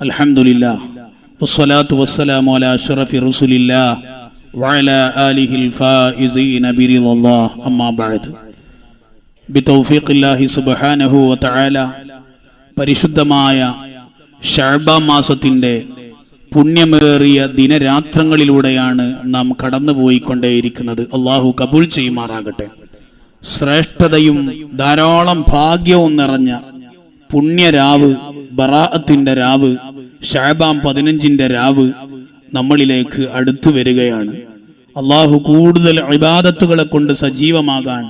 الحمد لله والصلاة والسلام على أشرف رسول الله وعلى آله الفائزين برضا الله أما بعد بتوفيق الله سبحانه وتعالى പരിശുദ്ധമായ ഷഅബ മാസത്തിൻ്റെ പുണ്യമേറിയ ദിനരാത്രങ്ങളിലൂടെയാണ് നാം കടന്നുപോയിക്കൊണ്ടേയിരിക്കുന്നത് അള്ളാഹു കബൂൽ ചെയ്യുമാറാകട്ടെ ശ്രേഷ്ഠതയും ധാരാളം ഭാഗ്യവും നിറഞ്ഞ പുണ്യരാവ് ബറാഅത്തിന്റെ രാവ് ഷാബാം പതിനഞ്ചിന്റെ രാവ് നമ്മളിലേക്ക് അടുത്തു വരികയാണ്. അള്ളാഹു കൂടുതൽ അഭിബാദത്തുകളെ കൊണ്ട് സജീവമാകാൻ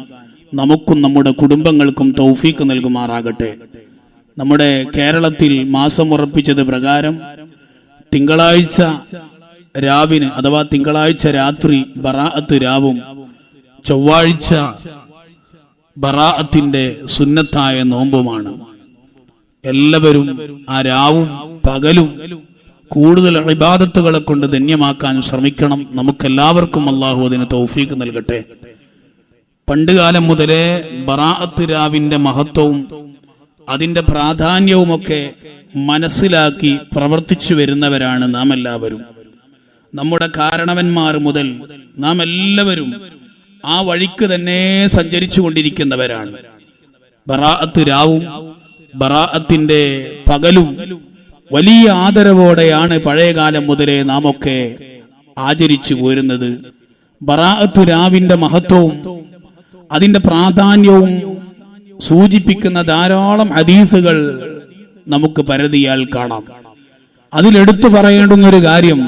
നമുക്കും നമ്മുടെ കുടുംബങ്ങൾക്കും തൗഫീക്ക് നൽകുമാറാകട്ടെ. നമ്മുടെ കേരളത്തിൽ മാസം ഉറപ്പിച്ചത് പ്രകാരം തിങ്കളാഴ്ച രാവിന് അഥവാ തിങ്കളാഴ്ച രാത്രി ബറാഅത്ത് രാവും ചൊവ്വാഴ്ച ബറാഅത്തിന്റെ സുന്നത്തായ നോമ്പുമാണ്. എല്ലാവരും ആ രാവും പകലും കൂടുതൽ അഭിബാധത്തുകളെ കൊണ്ട് ധന്യമാക്കാൻ ശ്രമിക്കണം. നമുക്കെല്ലാവർക്കും അള്ളാഹു അതിന് തൗഫീക്ക് നൽകട്ടെ. പണ്ടുകാലം മുതലേ ബറാഅത്ത് രാവിന്റെ മഹത്വവും അതിന്റെ പ്രാധാന്യവുമൊക്കെ മനസ്സിലാക്കി പ്രവർത്തിച്ചു വരുന്നവരാണ് നാം എല്ലാവരും നമ്മുടെ കാരണവന്മാർ മുതൽ നാം എല്ലാവരും ആ വഴിക്ക് തന്നെ സഞ്ചരിച്ചു കൊണ്ടിരിക്കുന്നവരാണ്. ബറാഅത്ത് രാവും ബറാഅത്തിന്റെ പകലും വലിയ ആദരവോടെയാണ് പഴയകാലം മുതലേ നാം ഒക്കെ ആചരിച്ചു പോരുന്നത്. ബറാഅത്ത് രാവിന്റെ മഹത്വവും അതിന്റെ പ്രാധാന്യവും സൂചിപ്പിക്കുന്ന ധാരാളം ഹദീഫുകൾ നമുക്ക് പരതിയാൽ കാണാം. അതിലെടുത്തു പറയേണ്ടുന്ന ഒരു കാര്യം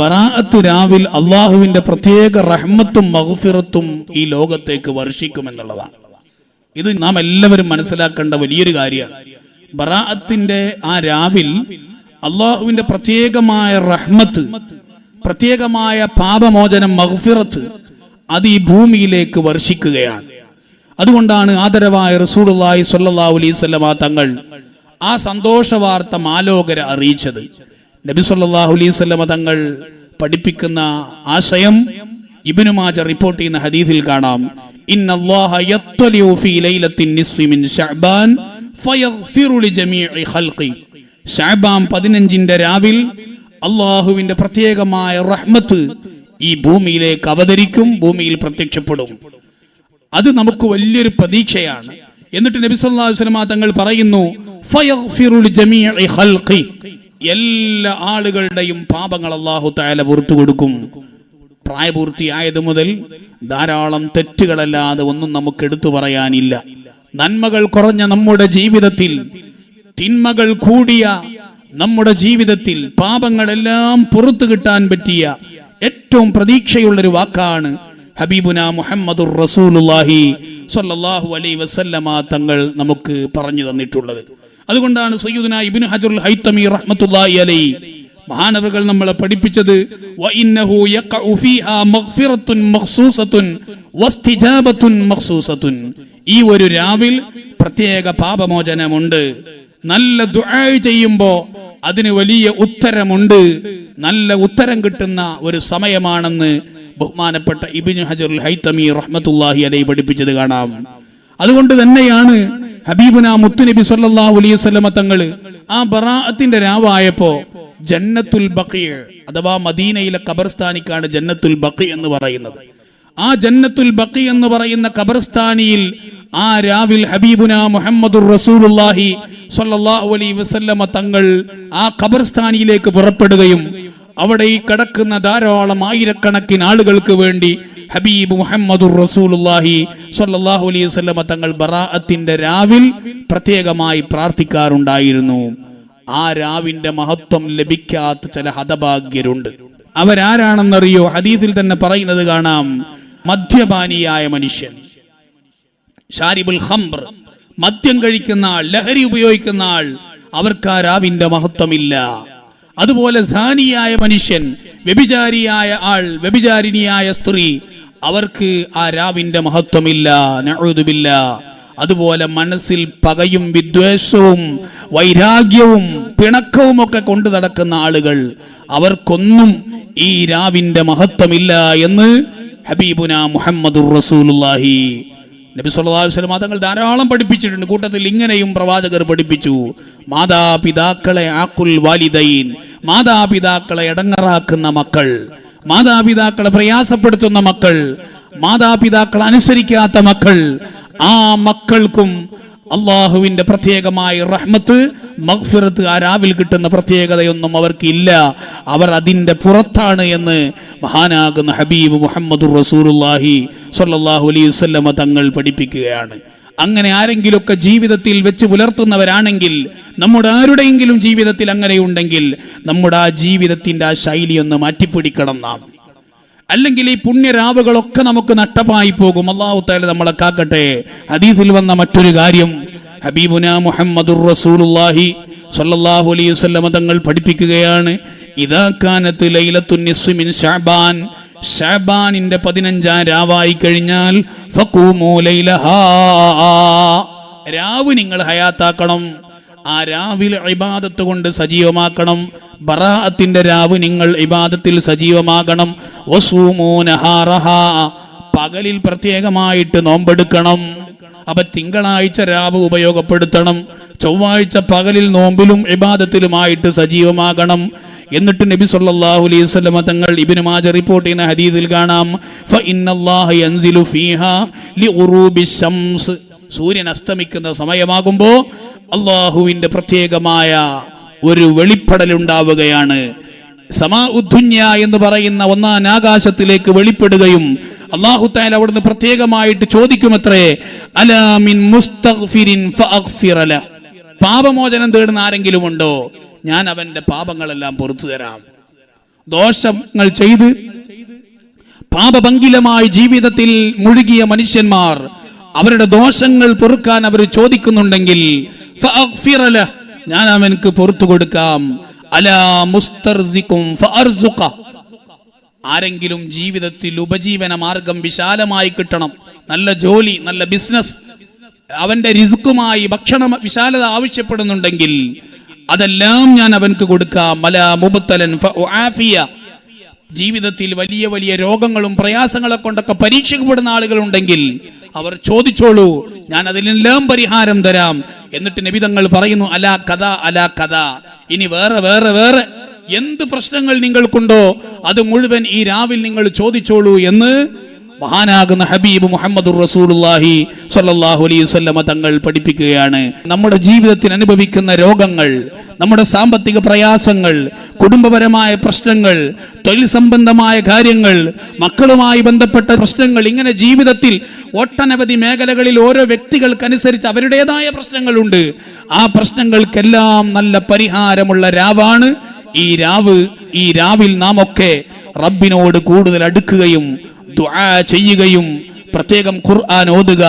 ബറാഅത്ത് രാവിൽ അള്ളാഹുവിന്റെ പ്രത്യേക റഹ്മത്തും മഹുഫിറത്തും ഈ ലോകത്തേക്ക് വർഷിക്കുമെന്നുള്ളതാണ്. ഇത് നാം എല്ലാവരും മനസ്സിലാക്കേണ്ട വലിയൊരു കാര്യമാണ്. ബറാഅത്തിന്റെ ആ രാവിൽ അള്ളാഹുവിന്റെ പ്രത്യേകമായ റഹ്മത്ത് പ്രത്യേകമായ പാപമോചനം മഹഫിറത്ത് അത് ഈ ഭൂമിയിലേക്ക് വർഷിക്കുകയാണ്. അതുകൊണ്ടാണ് ആദരവായ റസൂലുള്ളാഹി സ്വല്ലല്ലാഹു അലൈഹി വസല്ലമ തങ്ങൾ ആ സന്തോഷ വാർത്ത അറിയിച്ചത്. നബി സല്ലല്ലാഹു അലൈഹി വസല്ലമ തങ്ങൾ പഠിപ്പിക്കുന്ന ആശയം ഇബ്നു മാജ റിപ്പോർട്ട് ചെയ്യുന്ന ഹദീസിൽ കാണാം. ശഅബാൻ 15ന്റെ രാവിൽ അള്ളാഹുവിന്റെ പ്രത്യേകമായ റഹ്മത്ത് ഈ ഭൂമിയിലേക്ക് അവതരിക്കും ഭൂമിയിൽ പ്രത്യക്ഷപ്പെടും. അത് നമുക്ക് വലിയൊരു പ്രതീക്ഷയാണ്. എന്നിട്ട് നബി സല്ലല്ലാഹു അലൈഹി തങ്ങൾ പറയുന്നു ഫയഗ്ഫിറു ലിജമീഇ ഖൽഖി. എല്ലാ ആളുകളുടെയും പാപങ്ങൾ അല്ലാഹു തആല പുറത്തു കൊടുക്കും പ്രായപൂർത്തിയായത് മുതൽ ധാരാളം തെറ്റുകളല്ലാതെ ഒന്നും നമുക്ക് എടുത്തു പറയാനില്ല. നന്മകൾ കുറഞ്ഞ നമ്മുടെ ജീവിതത്തിൽ തിന്മകൾ കൂടിയ നമ്മുടെ ജീവിതത്തിൽ പാപങ്ങളെല്ലാം പുറത്തു കിട്ടാൻ പറ്റിയ ഏറ്റവും പ്രതീക്ഷയുള്ളൊരു വാക്കാണ് ഹബീബുന മുഹമ്മദുർ റസൂലുള്ളാഹി സ്വല്ലല്ലാഹു അലൈഹി വസല്ലമ തങ്ങൾ നമുക്ക് പറഞ്ഞു തന്നിട്ടുള്ളത്. അതുകൊണ്ടാണ് സയ്യിദുന ഇബ്നു ഹജറുൽ ഹൈത്തമി റഹ്മത്തുള്ളാഹി അലൈഹി മഹാനവറുകൾ നമ്മളെ പഠിപ്പിച്ചത്. ഈ ഒരു രാവിൽ പ്രത്യേക പാപമോചനമുണ്ട്. നല്ല ദുആ ചെയ്യുമ്പോൾ അതിന് വലിയ ഉത്തരമുണ്ട്. നല്ല ഉത്തരം കിട്ടുന്ന ഒരു സമയമാണെന്ന് ബഹുമാനപ്പെട്ട ഇബിനു ഹജറുൽ ഹൈത്തമി റഹ്മത്തുല്ലാഹി അലൈ പഠിപ്പിച്ചത് കാണാം. അതുകൊണ്ട് തന്നെയാണ് ഹബീബുന മുത്തുനബി സല്ലല്ലാഹു അലൈഹി വസല്ലമ തങ്ങൾ ആ ബറാഅത്തിന്റെ രാവായപ്പോ ജന്നത്തുൽ ബഖി അഥവാ മദീനയിലെ ഖബർസ്ഥാനിക്കാണ് ജന്നത്തുൽ ബക്കി എന്ന് പറയുന്നത്. ആ ജന്നത്തുൽ ബക്കി എന്ന് പറയുന്ന കബർസ്ഥാനിയിൽ ആ രാവിൽ ഹബീബുന മുഹമ്മദുർ റസൂലുല്ലാഹി സല്ലല്ലാഹു അലൈഹി വസല്ലമ തങ്ങൾ ആ കബർസ്ഥാനിയിലേക്ക് പുറപ്പെടുകയും അവിടെ ഈ കിടക്കുന്ന ധാരാളം ആയിരക്കണക്കിന് ആളുകൾക്ക് വേണ്ടി ഹബീബ് മുഹമ്മദുർ റസൂലുല്ലാഹി സല്ലല്ലാഹു അലൈഹി വസല്ലമ തങ്ങൾ ബറാഅത്തിന്റെ രാവിൽ പ്രത്യേകമായി പ്രാർത്ഥിക്കാറുണ്ടായിരുന്നു. ആ രാവിന്റെ മഹത്വം ലഭിക്കാത്ത ചില ഹതഭാഗ്യരുണ്ട്. അവരാരാണെന്നറിയോ? ഹദീസിൽ തന്നെ പറയുന്നത് കാണാം. മദ്യപാനിയായ മനുഷ്യൻ. ഷാരിബുൽ ഹംബർ മദ്യം കഴിക്കുന്ന ആൾ ലഹരി ഉപയോഗിക്കുന്ന ആൾ അവർക്ക് ആ രാവിന്റെ മഹത്വമില്ല. അതുപോലെ സാനിയായ മനുഷ്യൻ വ്യഭിചാരിയായ ആൾ വ്യഭിചാരിണിയായ സ്ത്രീ അവർക്ക് ആ രാവിന്റെ മഹത്വമില്ല. നഅൂദുബില്ല അതുപോലെ മനസ്സിൽ പകയും വിദ്വേഷവും വൈരാഗ്യവും പിണക്കവും ഒക്കെ കൊണ്ടു നടക്കുന്ന ആളുകൾ അവർക്കൊന്നും ഈ രാവിന്റെ മഹത്വമില്ല എന്ന് ഹബീബുന റസൂലുള്ളാഹി. നബി സല്ലല്ലാഹു അലൈഹി വസല്ലം തങ്ങൾ ധാരാളം പഠിപ്പിച്ചിട്ടുണ്ട്. കൂട്ടത്തിൽ ഇങ്ങനെയും പ്രവാചകർ പഠിപ്പിച്ചു. മാതാപിതാക്കളെ ആക്കുൽ വാലിദൈൻ മാതാപിതാക്കളെ ഇടങ്ങറാക്കുന്ന മക്കൾ മാതാപിതാക്കളെ പ്രയാസപ്പെടുത്തുന്ന മക്കൾ മാതാപിതാക്കൾ അനുസരിക്കാത്ത മക്കൾ ആ മക്കൾക്കും അള്ളാഹുവിന്റെ പ്രത്യേകമായ റഹ്മത്ത് മഹ്ഫിറത്ത് ആ രാവിൽ കിട്ടുന്ന പ്രത്യേകതയൊന്നും അവർക്കില്ല. അവർ അതിന്റെ പുറത്താണ് എന്ന് മഹാനാകുന്ന ഹബീബ് മുഹമ്മദ് റസൂലുല്ലാഹി സ്വല്ലല്ലാഹു അലൈഹി വസല്ലമ തങ്ങൾ പഠിപ്പിക്കുകയാണ്. അങ്ങനെ ആരെങ്കിലുമൊക്കെ ജീവിതത്തിൽ വെച്ച് പുലർത്തുന്നവരാണെങ്കിൽ നമ്മുടെ ആരുടെയെങ്കിലും ജീവിതത്തിൽ അങ്ങനെയുണ്ടെങ്കിൽ നമ്മുടെ ആ ജീവിതത്തിന്റെ ആ ശൈലി ഒന്ന് മാറ്റിപ്പിടിക്കണം നാം അല്ലെങ്കിൽ ഈ പുണ്യരാവുകളൊക്കെ നമുക്ക് നഷ്ടമായി പോകും. അള്ളാഹു താല നമ്മളെ കാക്കട്ടെ. ഹദീസിൽ വന്ന മറ്റൊരു കാര്യം. ഹബീബുന മുഹമ്മദുർ റസൂലുള്ളാഹി സ്വല്ലല്ലാഹു അലൈഹി വസല്ലം തങ്ങൾ പഠിപ്പിക്കുകയാണ്. ഇദാ കാനത്ത് ലൈലത്തുൻ നിസ്ഫി മിൻ ശഅബാൻ. ഷാബാനിന്റെ പതിനഞ്ചാം രാവായി കഴിഞ്ഞാൽ ഫഖൂമൂ ലൈലഹാ. രാവ് നിങ്ങൾ ഹയാത്താക്കണം. ആ രാവിലെ ഇബാദത്ത് കൊണ്ട് സജീവമാക്കണം. ബറാഅത്തിന്റെ രാവ് നിങ്ങൾ ഇബാദത്തിൽ സജീവമാകണം. പകലിൽ പ്രത്യേകമായിട്ട് നോമ്പെടുക്കണം. അപ്പൊ തിങ്കളാഴ്ച രാവ് ഉപയോഗപ്പെടുത്തണം. ചൊവ്വാഴ്ച പകലിൽ നോമ്പിലും ഇബാദത്തിലുമായിട്ട് സജീവമാകണം. എന്നിട്ട് നബി സല്ലല്ലാഹു അലൈഹി വസല്ലമ തങ്ങൾ ഇബ്നു മാജ റിപ്പോർട്ട് ചെയ്യുന്ന ഹദീസിൽ കാണാം. ഫ ഇന്നല്ലാഹ യൻസിലു ഫീഹാ സൂര്യൻ അസ്തമിക്കുന്ന സമയമാകുമ്പോൾ അള്ളാഹുവിന്റെ പ്രത്യേകമായ ഒരു വെളിപ്പെടൽ ഉണ്ടാവുകയാണ് സമാ ഉദ്ധുന്യ എന്ന് പറയുന്ന ഒന്നാം ആകാശത്തിലേക്ക് വെളിപ്പെടുകയും അള്ളാഹു താൻ അവിടുന്ന് പ്രത്യേകമായിട്ട് ചോദിക്കുമത്രേ അലാമിൻ പാപമോചനം തേടുന്ന ആരെങ്കിലും ഉണ്ടോ ഞാൻ അവന്റെ പാപങ്ങളെല്ലാം പൊറത്തു തരാം. ദോഷങ്ങൾ ചെയ്ത് പാപഭംഗിലമായ ജീവിതത്തിൽ മുഴുകിയ മനുഷ്യന്മാർ അവരുടെ ദോഷങ്ങൾ പൊറുക്കാൻ അവർ ചോദിക്കുന്നുണ്ടെങ്കിൽ ഞാൻ അവനക്ക് പുറത്തു കൊടുക്കാം. അലാ മുസ്തർസിക്കും. ആരെങ്കിലും ജീവിതത്തിൽ ഉപജീവന മാർഗം വിശാലമായി കിട്ടണം. നല്ല ജോലി നല്ല ബിസിനസ് അവന്റെ റിസ്ക്കുമായി ഭക്ഷണം വിശാലത ആവശ്യപ്പെടുന്നുണ്ടെങ്കിൽ അതെല്ലാം ഞാൻ അവൻക്ക് കൊടുക്കാം. ജീവിതത്തിൽ വലിയ വലിയ രോഗങ്ങളും പ്രയാസങ്ങളെ കൊണ്ടൊക്കെ പരീക്ഷിക്കപ്പെടുന്ന ആളുകളുണ്ടെങ്കിൽ അവർ ചോദിച്ചോളൂ ഞാൻ അതിനെല്ലാം പരിഹാരം തരാം. എന്നിട്ട് നബിതങ്ങൾ പറയുന്നു അല കഥ അല കഥ ഇനി വേറെ വേറെ വേറെ എന്ത് പ്രശ്നങ്ങൾ നിങ്ങൾക്കുണ്ടോ? അത് മുഴുവൻ ഈ രാവിൽ നിങ്ങൾ ചോദിച്ചോളൂ എന്ന് മഹാനാകുന്ന ഹബീബ് മുഹമ്മദ് റസൂലുല്ലാഹി സ്വല്ലല്ലാഹു അലൈഹി വസല്ലമ തങ്ങൾ പഠിപ്പിക്കുകയാണ്. നമ്മുടെ ജീവിതത്തിൽ അനുഭവിക്കുന്ന രോഗങ്ങൾ നമ്മുടെ സാമ്പത്തിക പ്രയാസങ്ങൾ കുടുംബപരമായ പ്രശ്നങ്ങൾ തൊഴിൽ സംബന്ധമായ കാര്യങ്ങൾ മക്കളുമായി ബന്ധപ്പെട്ട പ്രശ്നങ്ങൾ ഇങ്ങനെ ജീവിതത്തിൽ ഒട്ടനവധി മേഖലകളിൽ ഓരോ വ്യക്തികൾക്കനുസരിച്ച് അവരുടേതായ പ്രശ്നങ്ങളുണ്ട്. ആ പ്രശ്നങ്ങൾക്കെല്ലാം നല്ല പരിഹാരമുള്ള രാവാണ് ഈ രാവ്. ഈ രാവിൽ നാം ഒക്കെ റബ്ബിനോട് കൂടുതൽ അടുക്കുകയും ദുആ ചെയ്യുകയും പ്രത്യേകം ഖുർആൻ ഓതുക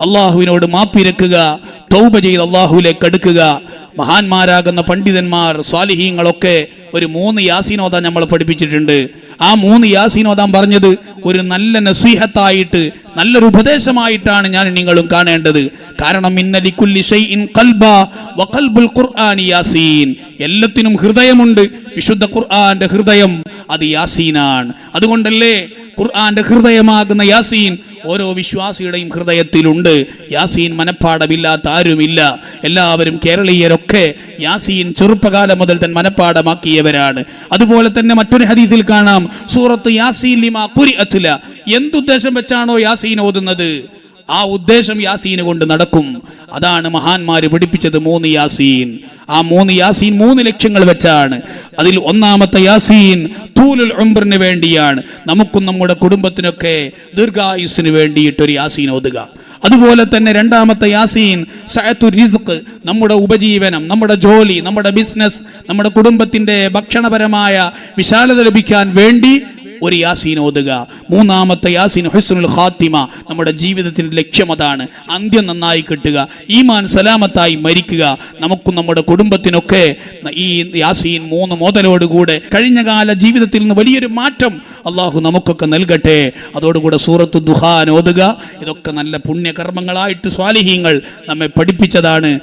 അള്ളാഹുവിനോട് മാപ്പിരക്കുക തൗബ ചെയ്ത് അള്ളാഹുവിലേക്ക് അടുക്കുക. മഹാന്മാരാകുന്ന പണ്ഡിതന്മാർ സ്വാലിഹീങ്ങളൊക്കെ ഒരു മൂന്ന് യാസീനോദാൻ നമ്മൾ പഠിപ്പിച്ചിട്ടുണ്ട്. ആ മൂന്ന് യാസീനോദാൻ പറഞ്ഞത് ഒരു നല്ല നസീഹത്തായിട്ട് നല്ലൊരു ഉപദേശമായിട്ടാണ് ഞാൻ നിങ്ങളും കാണേണ്ടത്. കാരണം ഖുർആനി യാസീൻ. എല്ലാത്തിനും ഹൃദയമുണ്ട്. വിശുദ്ധ ഖുർആന്റെ ഹൃദയം അത് യാസീനാണ്. അതുകൊണ്ടല്ലേ ഖുർആന്റെ ഹൃദയമാകുന്ന യാസീൻ ഓരോ വിശ്വാസിയുടെയും ഹൃദയത്തിലുണ്ട്. യാസീൻ മനപ്പാടമില്ലാത്ത ആരുമില്ല. എല്ലാവരും കേരളീയരൊക്കെ യാസീൻ ചെറുപ്പകാലം മുതൽ തൻ മനപ്പാടമാക്കിയവരാണ് അതുപോലെ തന്നെ മറ്റൊരു ഹദീസിൽ കാണാം. സൂറത്ത് യാസീൻ ലിമാ കുരിഅത്തുല. എന്തുദ്ദേശം വെച്ചാണോ യാസീൻ ഓതുന്നത്? ആ ഉദ്ദേശം യാസീന് കൊണ്ട് നടക്കും. അതാണ് മഹാന്മാര് പഠിപ്പിച്ചത് മൂന്ന് യാസീൻ. ആ മൂന്ന് യാസീൻ മൂന്ന് ലക്ഷ്യങ്ങൾ വെച്ചാണ്. അതിൽ ഒന്നാമത്തെ യാസീൻ തൂലുൽ ഉംബറിന് വേണ്ടിയാണ്. നമുക്കും നമ്മുടെ കുടുംബത്തിനൊക്കെ ദീർഘായുസിന് വേണ്ടിയിട്ട് ഒരു യാസീൻ ഓതുക. അതുപോലെ തന്നെ രണ്ടാമത്തെ യാസീൻ റിസ്ക് നമ്മുടെ ഉപജീവനം നമ്മുടെ ജോലി നമ്മുടെ ബിസിനസ് നമ്മുടെ കുടുംബത്തിന്റെ ഭക്ഷണപരമായ വിശാലത ലഭിക്കാൻ വേണ്ടി ഒരു യാസീൻ ഓതുക. മൂന്നാമത്തെ യാസീൻ ഹുസ്നുൽ ഖാത്തിമ. നമ്മുടെ ജീവിതത്തിന്റെ ലക്ഷ്യം അതാണ്. അന്ത്യം നന്നായി കിട്ടുക. ഈമാൻ സലാമത്തായി മരിക്കുക. നമുക്കും നമ്മുടെ കുടുംബത്തിനൊക്കെ ഈ യാസീൻ മൂന്ന് മോതലോടുകൂടെ കഴിഞ്ഞ കാല ജീവിതത്തിൽ നിന്ന് വലിയൊരു മാറ്റം അള്ളാഹു നമുക്കൊക്കെ നൽകട്ടെ. അതോടുകൂടെ സൂറത്ത് ദുഹാൻ ഓതുക. ഇതൊക്കെ നല്ല പുണ്യകർമ്മങ്ങളായിട്ട് സ്വാലിഹീങ്ങൾ നമ്മെ പഠിപ്പിച്ചതാണ്.